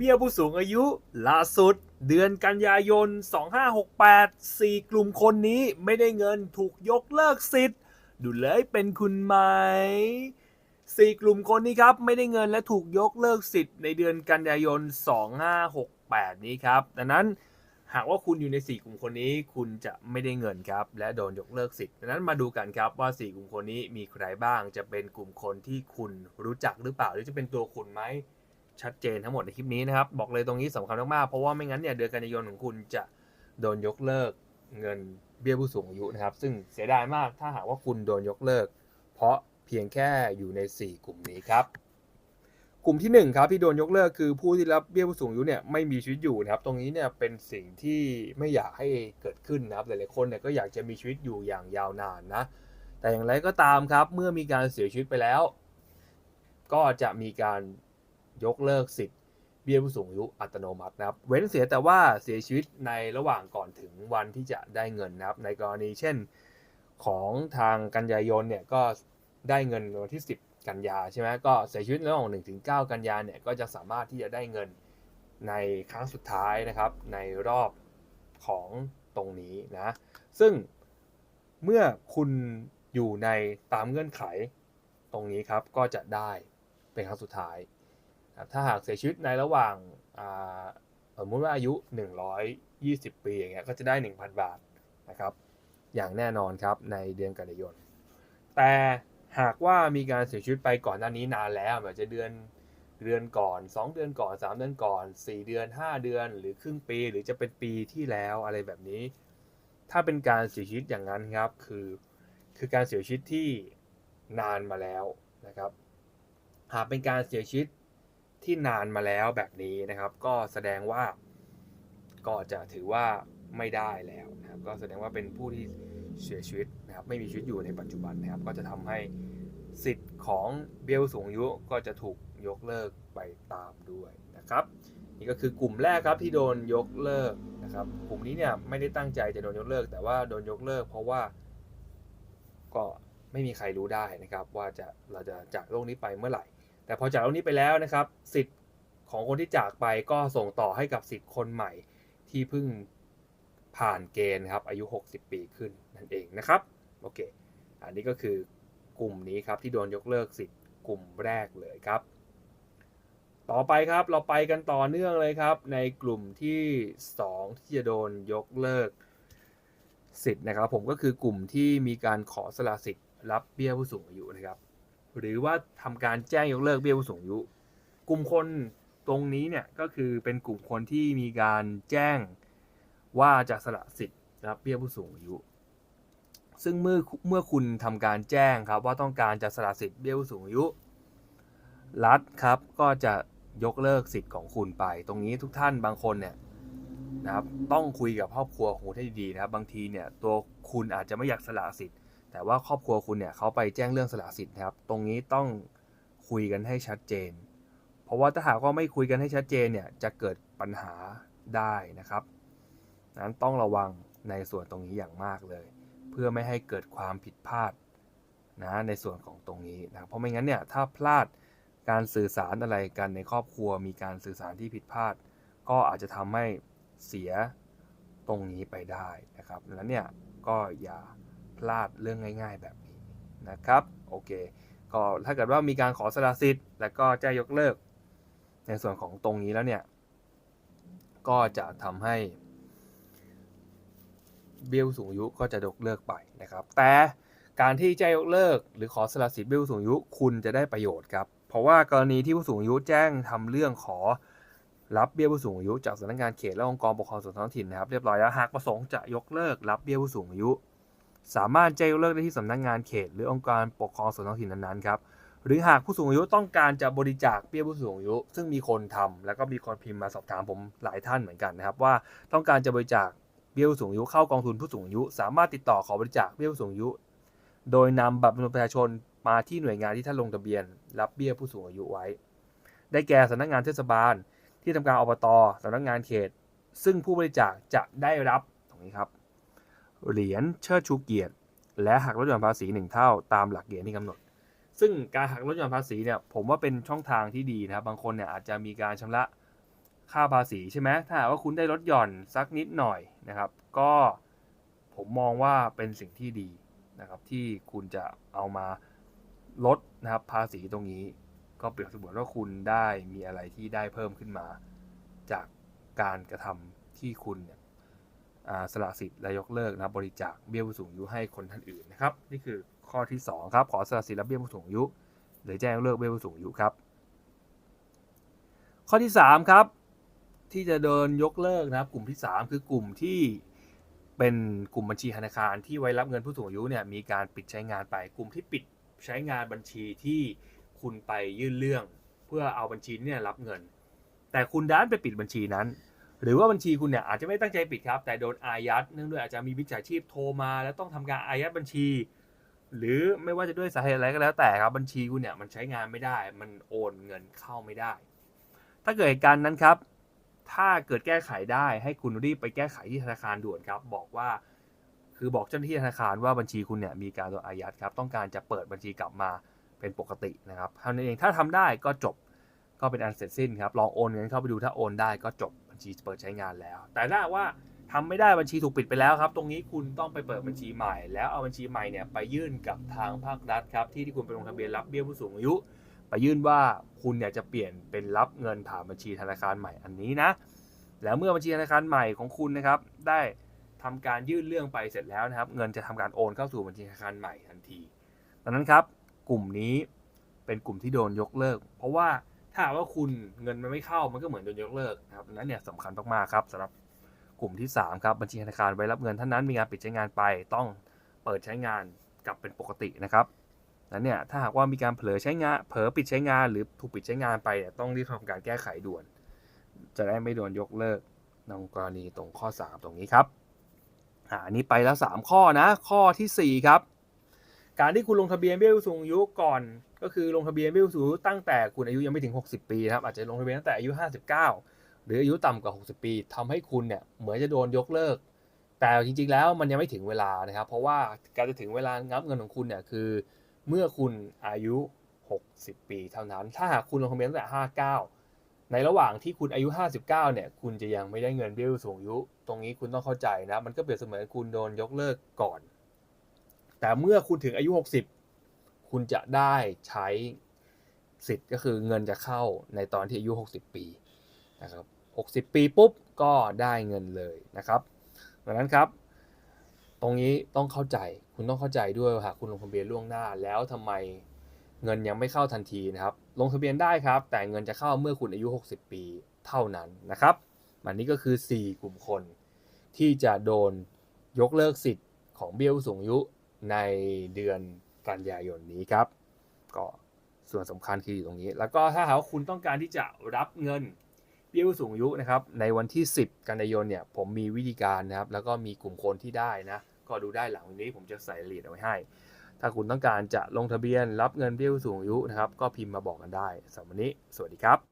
เบี้ยผู้สูงอายุล่าสุด เดือนกันยายน 2568 4 กลุ่มคนนี้ไม่ได้เงินถูกยกเลิกสิทธิ์ ดูเลยเป็นคุณไหม 4 กลุ่มคนนี้ครับ ไม่ได้เงินและถูกยกเลิกสิทธิ์ในเดือนกันยายน 2568 นี้ครับ ดังนั้นหากว่าคุณอยู่ใน 4 กลุ่มคนนี้ คุณจะไม่ได้เงินครับ และโดนยกเลิกสิทธิ์ดังนั้นมาดูกันครับว่า 4 กลุ่มคนนี้มีใครบ้างจะเป็นกลุ่มคนที่คุณรู้จักหรือเปล่าหรือจะเป็นตัวคุณไหม ชัดเจนทั้งหมดในคลิปนี้นะครับ บอกเลยตรงนี้สำคัญมากๆเพราะว่าไม่งั้นเนี่ยเดือนกันยายนของคุณจะโดนยกเลิกเงินเบี้ยผู้สูงอายุนะครับ ซึ่งเสียดายมากถ้าหากว่าคุณโดนยกเลิก เพราะเพียงแค่อยู่ใน 4 กลุ่มนี้ครับ กลุ่มที่1ครับที่โดนยกเลิกคือผู้ที่รับเบี้ยผู้สูงอายุเนี่ยไม่มีชีวิตอยู่นะครับ ตรงนี้เนี่ยเป็นสิ่งที่ไม่อยากให้เกิดขึ้นนะครับหลายๆคนเนี่ยก็อยากจะมีชีวิตอยู่อย่างยาวนานนะ แต่อย่างไรก็ตามครับ เมื่อมีการเสียชีวิตไปแล้ว ก็จะมีการ ยกเลิกสิทธิ์เบี้ยผู้สูงอายุอัตโนมัตินะครับ เว้นเสียแต่ว่าเสียชีวิตในระหว่างก่อนถึงวันที่จะได้เงินนะครับ ในกรณีเช่นของทางกันยายนเนี่ยก็ได้เงินวันที่ 10 กันยาใช่ไหมก็เสียชีวิตระหว่าง1ถึง9กันยาเนี่ยก็จะสามารถที่จะได้เงินในครั้งสุดท้ายนะครับ ในรอบของตรงนี้นะ ซึ่งเมื่อคุณอยู่ในตามเงื่อนไขตรงนี้ครับก็จะได้เป็นครั้งสุดท้าย ถ้าหากเสียชีวิตในระหว่างสมมติว่าอายุ 120 ปีอย่างเงี้ยก็จะได้ 1,000 บาทนะครับ อย่างแน่นอนครับในเดือนกันยายน แต่หากว่ามีการเสียชีวิตไปก่อนหน้านี้นานแล้วอาจจะเดือนเดือนก่อน 2 เดือนก่อน 3 เดือนก่อน 4 เดือน 5 เดือน หรือครึ่งปี หรือจะเป็นปีที่แล้วอะไรแบบนี้ ถ้าเป็นการเสียชีวิตอย่างนั้นครับคือคือการเสียชีวิตที่นานมาแล้วนะครับ หากเป็นการเสียชีวิต ที่นานมาแล้วแบบนี้นะครับ ก็แสดงว่าก็จะถือว่าไม่ได้แล้วนะครับก็แสดงว่าเป็นผู้ที่เสียชีวิตนะครับไม่มีชีวิตอยู่ในปัจจุบันนะครับ ก็จะทำให้สิทธิ์ของเบี้ยสูงอายุก็จะถูกยกเลิกไปตามด้วยนะครับ นี่ก็คือกลุ่มแรกครับที่โดนยกเลิกนะครับ กลุ่มนี้เนี่ยไม่ได้ตั้งใจจะโดนยกเลิก แต่ว่าโดนยกเลิก เพราะว่าก็ไม่มีใครรู้ได้นะครับ ว่าจะเราจะจากโลกนี้ไปเมื่อไหร่ แต่พอจากโลกนี้ไปแล้วนะครับ สิทธิ์ของคนที่จากไปก็ส่งต่อให้กับสิทธิ์คนใหม่ที่เพิ่งผ่านเกณฑ์ครับอายุ 60 ปีขึ้นนั่นเองนะครับโอเคอันนี้ก็คือกลุ่มนี้ครับที่โดนยกเลิกสิทธิ์กลุ่มแรกเลยครับ ต่อไปครับเราไปกันต่อเนื่องเลยครับ ในกลุ่มที่ 2 ที่จะโดนยกเลิกสิทธิ์นะครับ ผมก็คือกลุ่มที่มีการขอสละสิทธิ์รับเบี้ยผู้สูงอายุนะครับ หรือว่าทำการแจ้งยกเลิกเบี้ยผู้สูงอายุ กลุ่มคนตรงนี้เนี่ยก็คือเป็นกลุ่มคนที่มีการแจ้งว่าจะสละสิทธิ์รับเบี้ยผู้สูงอายุ ซึ่งเมื่อเมื่อคุณทำการแจ้งครับว่าต้องการจะสละสิทธิ์เบี้ยผู้สูงอายุ รัฐครับก็จะยกเลิกสิทธิ์ของคุณไป ตรงนี้ทุกท่านบางคนเนี่ยนะครับต้องคุยกับครอบครัวของคุณให้ดีนะครับ บางทีเนี่ยตัวคุณอาจจะไม่อยากสละสิทธิ์ แต่ว่าครอบครัวคุณเนี่ยเขาไปแจ้งเรื่องสละสิทธิ์นะครับ ตรงนี้ต้องคุยกันให้ชัดเจน เพราะว่าถ้าหากว่าไม่คุยกันให้ชัดเจนเนี่ยจะเกิดปัญหาได้นะครับนั้นต้องระวังในส่วนตรงนี้อย่างมากเลย เพื่อไม่ให้เกิดความผิดพลาดนะในส่วนของตรงนี้นะเพราะไม่งั้นเนี่ยถ้าพลาดการสื่อสารอะไรกันในครอบครัว มีการสื่อสารที่ผิดพลาด ก็อาจจะทำให้เสียตรงนี้ไปได้นะครับดังนั้นเนี่ยก็อย่า พลาดเรื่องง่าย ๆ แบบนี้นะครับโอเคก็ถ้าเกิดว่ามีการขอสละสิทธิ์ แล้วก็แจ้งยกเลิก ในส่วนของตรงนี้แล้วเนี่ย ก็จะทำให้เบี้ยผู้สูงอายุก็จะยกเลิกไปนะครับ แต่การที่แจ้งยกเลิก หรือขอสละสิทธิ์เบี้ยผู้สูงอายุคุณจะได้ประโยชน์ครับ เพราะว่ากรณีที่ผู้สูงอายุแจ้งทำเรื่องขอรับเบี้ยผู้สูงอายุจากสำนักงานเขตและองค์กรปกครองส่วนท้องถิ่นนะครับเรียบร้อยแล้วหากประสงค์จะยกเลิกรับเบี้ยผู้สูงอายุ สามารถแจ้งยกเลิกได้ที่สำนักงานเขต หรือองค์การปกครองส่วนท้องถิ่นนั้นๆครับหรือหากผู้สูงอายุต้องการจะบริจาคเบี้ยผู้สูงอายุ ซึ่งมีคนทำแล้วก็มีคนพิมพ์มาสอบถามผมหลายท่านเหมือนกันนะครับว่าต้องการจะบริจาคเบี้ยผู้สูงอายุเข้ากองทุนผู้สูงอายุ สามารถติดต่อขอบริจาคเบี้ยผู้สูงอายุ โดยนำบัตรประชาชนมาที่หน่วยงานที่ท่านลงทะเบียน รับเบี้ยผู้สูงอายุไว้ ได้แก่สำนักงานเทศบาล ที่ทำการอบตสำนักงานเขต ซึ่งผู้บริจาคจะได้รับตรงนี้ครับ เหรียญเชิดชูเกียรติ และหักลดหย่อนภาษี 1 เท่าตามหลักเกณฑ์ที่กำหนด ซึ่งการหักลดหย่อนภาษีเนี่ยผมว่าเป็นช่องทางที่ดีนะครับบางคนเนี่ยอาจจะมีการชำระค่าภาษีใช่ไหมถ้าหากว่าคุณได้ลดหย่อนสักนิดหน่อยนะครับ ก็ผมมองว่าเป็นสิ่งที่ดีนะครับที่คุณจะเอามาลดนะครับภาษีตรงนี้ ก็เปรียบเสมือนว่าคุณได้มีอะไรที่ได้เพิ่มขึ้นมา จากการกระทำที่คุณเนี่ย สละสิทธิ์และยกเลิกนะบริจาคเบี้ยผู้สูงอายุให้คนท่านอื่นนะครับนี่คือข้อที่สองครับ ขอสละสิทธิ์และเบี้ยผู้สูงอายุ หรือแจ้งยกเลิกเบี้ยผู้สูงอายุครับ ข้อที่ 3 ครับ ที่จะโดนยกเลิกนะครับกลุ่มที่ 3 คือกลุ่มที่เป็นกลุ่มบัญชีธนาคารที่ไว้รับเงินผู้สูงอายุเนี่ยมีการปิดใช้งานไป กลุ่มที่ปิดใช้งานบัญชีที่คุณไปยื่นเรื่อง เพื่อเอาบัญชีเนี่ยรับเงิน แต่คุณด้านไปปิดบัญชีนั้น หรือว่าบัญชีคุณเนี่ยอาจจะไม่ตั้งใจปิดครับ แต่โดนอายัดเนื่องด้วยอาจจะมีมิจฉาชีพโทรมา แล้วต้องทำการอายัดบัญชี หรือไม่ว่าจะด้วยสาเหตุอะไรก็แล้วแต่ครับบัญชีคุณเนี่ยมันใช้งานไม่ได้ มันโอนเงินเข้าไม่ได้ ถ้าเกิดเหตุการณ์นั้นครับ ถ้าเกิดแก้ไขได้ให้คุณรีบไปแก้ไขที่ธนาคารด่วนครับ บอกว่า คือบอกเจ้าหน้าที่ธนาคารว่าบัญชีคุณเนี่ยมีการโดนอายัดครับ ต้องการจะเปิดบัญชีกลับมาเป็นปกตินะครับเท่านั้นเองถ้าทำได้ก็จบก็เป็นอันเสร็จสิ้นครับลองโอนเงินเข้าไปดูถ้าโอนได้ก็จบ ญชีเปิดใช้งานแล้ว แต่ถ้าว่าทำไม่ได้บัญชีถูกปิดไปแล้วครับ ตรงนี้คุณต้องไปเปิดบัญชีใหม่ แล้วเอาบัญชีใหม่เนี่ยไปยื่นกับทางภาครัฐครับที่ที่คุณไปลงทะเบียนรับเบี้ยผู้สูงอายุ ไปยื่นว่าคุณเนี่ยจะเปลี่ยนเป็นรับเงินผ่านบัญชีธนาคารใหม่อันนี้นะ แล้วเมื่อบัญชีธนาคารใหม่ของคุณนะครับได้ทำการยื่นเรื่องไปเสร็จแล้วนะครับ เงินจะทำการโอนเข้าสู่บัญชีธนาคารใหม่ทันทีดังนั้นครับ กลุ่มนี้เป็นกลุ่มที่โดนยกเลิก เพราะว่า ถ้าว่าคุณเงินมันไม่เข้ามันก็เหมือนโดนยกเลิกนะครับนั้นเนี่ยสำคัญมากๆครับสำหรับกลุ่มที่ 3 ครับบัญชีธนาคารไว้รับเงินท่านนั้นมีการปิดใช้งานไปต้องเปิดใช้งานกลับเป็นปกตินะครับนั้นเนี่ยถ้าหากว่ามีการเผลอใช้งานเผลอปิดใช้งาน หรือถูกปิดใช้งานไปเนี่ยต้องรีบทำการแก้ไขด่วน จะได้ไม่โดนยกเลิกในกรณีตรงข้อ 3 ตรงนี้ครับอ่าอันนี้ไปแล้ว 3 ข้อนะข้อทีสี่ 4 ครับ การที่คุณลงทะเบียนเบี้ยผู้สูงอายุก่อน ก็คือลงทะเบียนเบี้ยผู้สูงอายุตั้งแต่คุณอายุยังไม่ถึง 60 ปีนะครับอาจจะลงทะเบียนตั้งแต่อายุ 59 หรืออายุต่ำกว่า 60 ปีทำให้คุณเนี่ยเหมือนจะโดนยกเลิก แต่จริงๆแล้วมันยังไม่ถึงเวลานะครับ เพราะว่าการจะถึงเวลางับเงินของคุณเนี่ยคือ เมื่อคุณอายุ 60 ปีเท่านั้น ถ้าหากคุณลงทะเบียนตั้งแต่ 59 ในระหว่างที่คุณอายุ 59 เนี่ย คุณจะยังไม่ได้เงินเบี้ยสูงอายุ ตรงนี้คุณต้องเข้าใจนะมันก็เปรียบเสมือนคุณโดนยกเลิกก่อน แต่เมื่อคุณถึงอายุ 60 คุณจะได้ใช้สิทธิ์ก็คือเงินจะเข้าในตอนที่อายุ 60 ปีนะครับ60 ปีปุ๊บก็ได้เงินเลยนะครับดังนั้นครับ ตรงนี้ต้องเข้าใจคุณต้องเข้าใจด้วยว่าหากคุณลงทะเบียนล่วงหน้า แล้วทำไมเงินยังไม่เข้าทันทีนะครับ ลงทะเบียนได้ครับ แต่เงินจะเข้าเมื่อคุณอายุ 60 ปีเท่านั้นนะครับอันนี้ก็คือ 4 กลุ่มคน ที่จะโดนยกเลิกสิทธิ์ของเบี้ยผู้สูงอายุในเดือน กันยายนนี้ครับ ก็ส่วนสำคัญคืออยู่ตรงนี้ แล้วก็ถ้าหากว่าคุณต้องการที่จะรับเงินเบี้ยผู้สูงอายุนะครับ ในวันที่ 10 กันยายนเนี่ย ผมมีวิธีการนะครับ แล้วก็มีกลุ่มคนที่ได้นะ ก็ดูได้หลังนี้ผมจะใส่รายละเอียดเอาไว้ให้ ถ้าคุณต้องการจะลงทะเบียนรับเงินเบี้ยผู้สูงอายุนะครับ ก็พิมพ์มาบอกกันได้สำหรับวันนี้ สวัสดีครับ